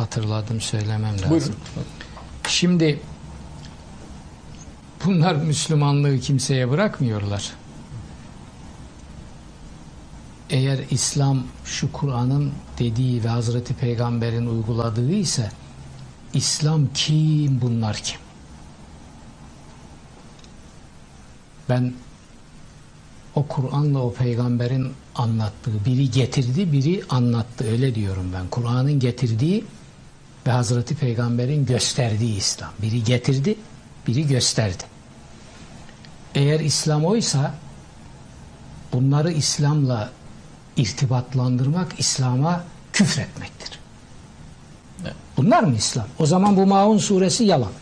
hatırladım söylemem lazım. Buyurun. Şimdi bunlar Müslümanlığı kimseye bırakmıyorlar. Eğer İslam şu Kur'an'ın dediği ve Hazreti Peygamber'in uyguladığı ise İslam kim bunlar kim? Ben o Kur'an'la o peygamberin anlattığı biri getirdi biri anlattı öyle diyorum ben. Kur'an'ın getirdiği ve Hazreti Peygamber'in gösterdiği İslam. Biri getirdi, biri gösterdi. Eğer İslam oysa bunları İslam'la irtibatlandırmak İslam'a küfretmektir. Evet. Bunlar mı İslam? O zaman bu Maun suresi yalan.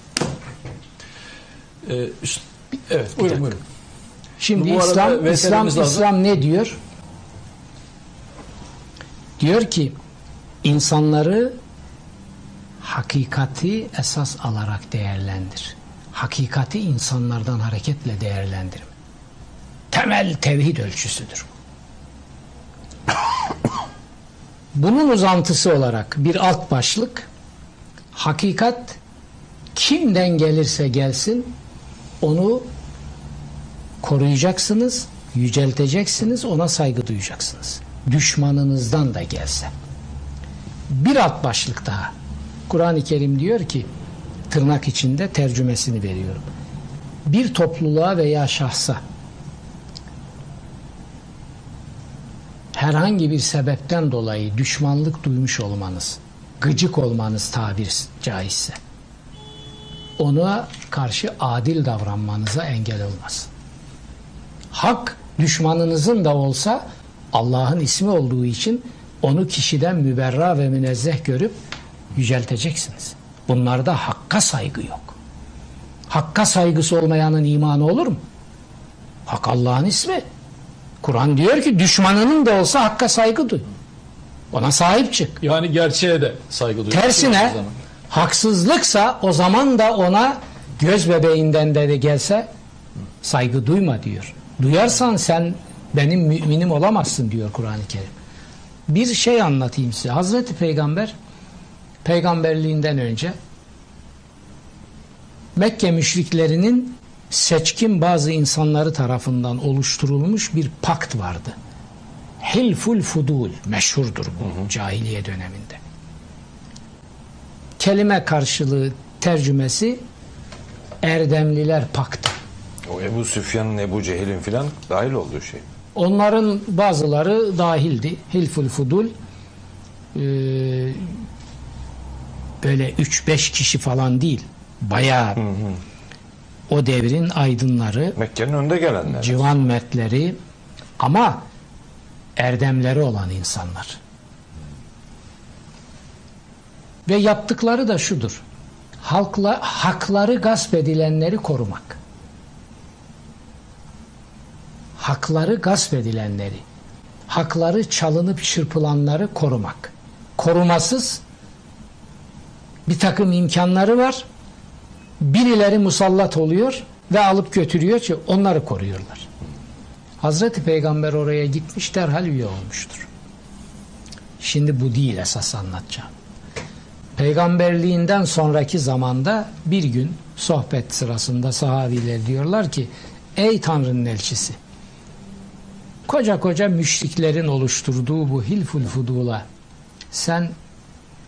Ee, üst- evet buyurun buyurun. Şimdi Bu İslam İslam lazım. İslam ne diyor? Diyor ki insanları hakikati esas alarak değerlendir. Hakikati insanlardan hareketle değerlendirme. Temel tevhid ölçüsüdür bu. Bunun uzantısı olarak bir alt başlık hakikat kimden gelirse gelsin onu koruyacaksınız, yücelteceksiniz, ona saygı duyacaksınız. Düşmanınızdan da gelse. Bir alt başlık daha. Kur'an-ı Kerim diyor ki, tırnak içinde tercümesini veriyorum. Bir topluluğa veya şahsa herhangi bir sebepten dolayı düşmanlık duymuş olmanız, gıcık olmanız tabir caizse, ona karşı adil davranmanıza engel olmaz. Hak düşmanınızın da olsa Allah'ın ismi olduğu için onu kişiden müberra ve münezzeh görüp yücelteceksiniz. Bunlarda hakka saygı yok. Hakka saygısı olmayanın imanı olur mu? Hak Allah'ın ismi. Kur'an diyor ki düşmanının da olsa hakka saygı duy. Ona sahip çık. Yani gerçeğe de saygı duyuyoruz. Tersine haksızlıksa o zaman da ona göz bebeğinden de, de gelse saygı duyma diyor. Duyarsan sen benim müminim olamazsın diyor Kur'an-ı Kerim. Bir şey anlatayım size. Hazreti Peygamber peygamberliğinden önce Mekke müşriklerinin seçkin bazı insanları tarafından oluşturulmuş bir pakt vardı. Hilful Fudul meşhurdur bu cahiliye döneminde. Kelime karşılığı tercümesi Erdemliler Paktı. O Ebu Süfyan'ın, Ebu Cehil'in filan dahil olduğu şey. Onların bazıları dahildi. Hilful Fudul ee, böyle 3-5 kişi falan değil. Bayağı o devrin aydınları, Mekke'nin önde gelenler. civan mertleri ama erdemleri olan insanlar. Ve yaptıkları da şudur. Halkla hakları gasp edilenleri korumak. Hakları gasp edilenleri, hakları çalınıp çırpılanları korumak. Korumasız bir takım imkanları var. Birileri musallat oluyor ve alıp götürüyor ki onları koruyorlar. Hazreti Peygamber oraya gitmiş derhal üye olmuştur. Şimdi bu değil esas anlatacağım. Peygamberliğinden sonraki zamanda bir gün sohbet sırasında sahabiler diyorlar ki ey Tanrı'nın elçisi koca koca müşriklerin oluşturduğu bu hilful fudula sen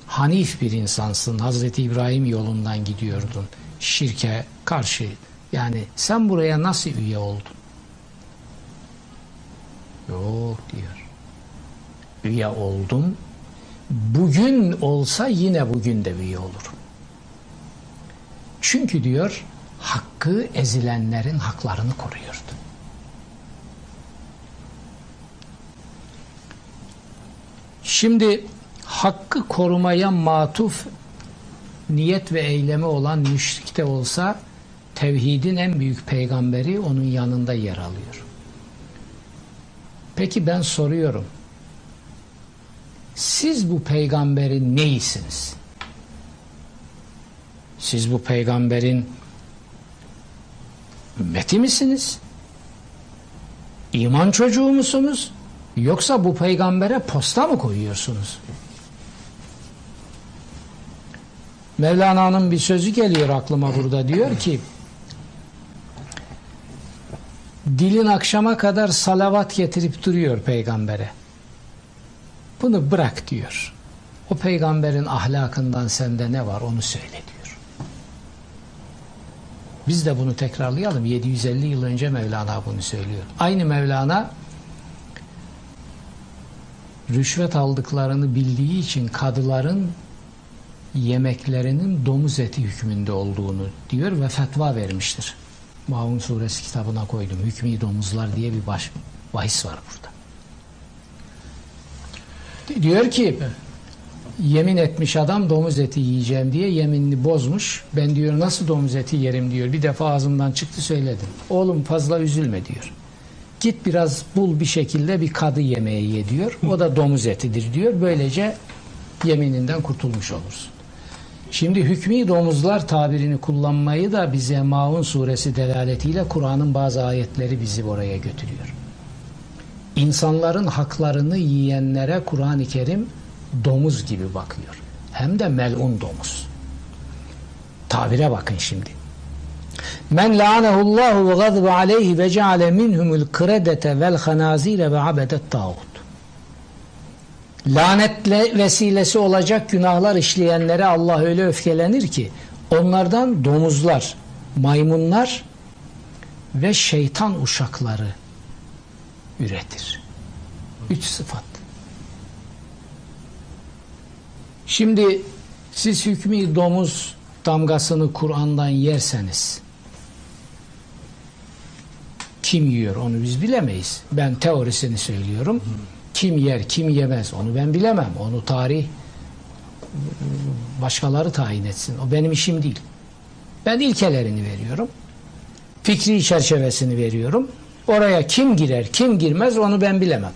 hanif bir insansın. Hazreti İbrahim yolundan gidiyordun. Şirke karşı. Yani sen buraya nasıl üye oldun? Yok diyor. Üye oldum. Bugün olsa yine bugün de üye olurum. Çünkü diyor hakkı ezilenlerin haklarını koruyordu. Şimdi hakkı korumaya matuf niyet ve eylemi olan müşrik de olsa tevhidin en büyük peygamberi onun yanında yer alıyor. Peki ben soruyorum. Siz bu peygamberin neyisiniz? Siz bu peygamberin ümmeti misiniz? İman çocuğu musunuz? Yoksa bu peygambere posta mı koyuyorsunuz? Mevlana'nın bir sözü geliyor aklıma burada diyor ki dilin akşama kadar salavat getirip duruyor peygambere. Bunu bırak diyor. O peygamberin ahlakından sende ne var onu söyle diyor. Biz de bunu tekrarlayalım. 750 yıl önce Mevlana bunu söylüyor. Aynı Mevlana rüşvet aldıklarını bildiği için kadıların yemeklerinin domuz eti hükmünde olduğunu diyor ve fetva vermiştir. Maun suresi kitabına koydum. Hükmü domuzlar diye bir baş, bahis var burada. Diyor ki yemin etmiş adam domuz eti yiyeceğim diye yeminini bozmuş. Ben diyor nasıl domuz eti yerim diyor. Bir defa ağzımdan çıktı söyledim. Oğlum fazla üzülme diyor. Git biraz bul bir şekilde bir kadı yemeği ye diyor. O da domuz etidir diyor. Böylece yemininden kurtulmuş olursun. Şimdi hükmü domuzlar tabirini kullanmayı da bize Maun suresi delaletiyle Kur'an'ın bazı ayetleri bizi oraya götürüyor. İnsanların haklarını yiyenlere Kur'an-ı Kerim domuz gibi bakıyor. Hem de melun domuz. Tabire bakın şimdi. Men la'anehullahu ve gazbe aleyhi ve ceale minhumul kredete vel hanazire ve abedet tağut. Lanetle vesilesi olacak günahlar işleyenlere Allah öyle öfkelenir ki onlardan domuzlar, maymunlar ve şeytan uşakları üretir. Üç sıfat. Şimdi siz hükmü domuz damgasını Kur'an'dan yerseniz kim yiyor onu biz bilemeyiz. Ben teorisini söylüyorum. Kim yer, kim yemez onu ben bilemem. Onu tarih başkaları tayin etsin. O benim işim değil. Ben ilkelerini veriyorum. Fikri çerçevesini veriyorum. Oraya kim girer, kim girmez onu ben bilemem.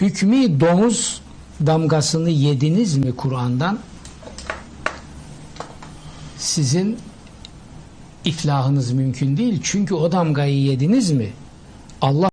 Hükmü domuz damgasını yediniz mi Kur'an'dan? Sizin iflahınız mümkün değil. Çünkü o damgayı yediniz mi? Allah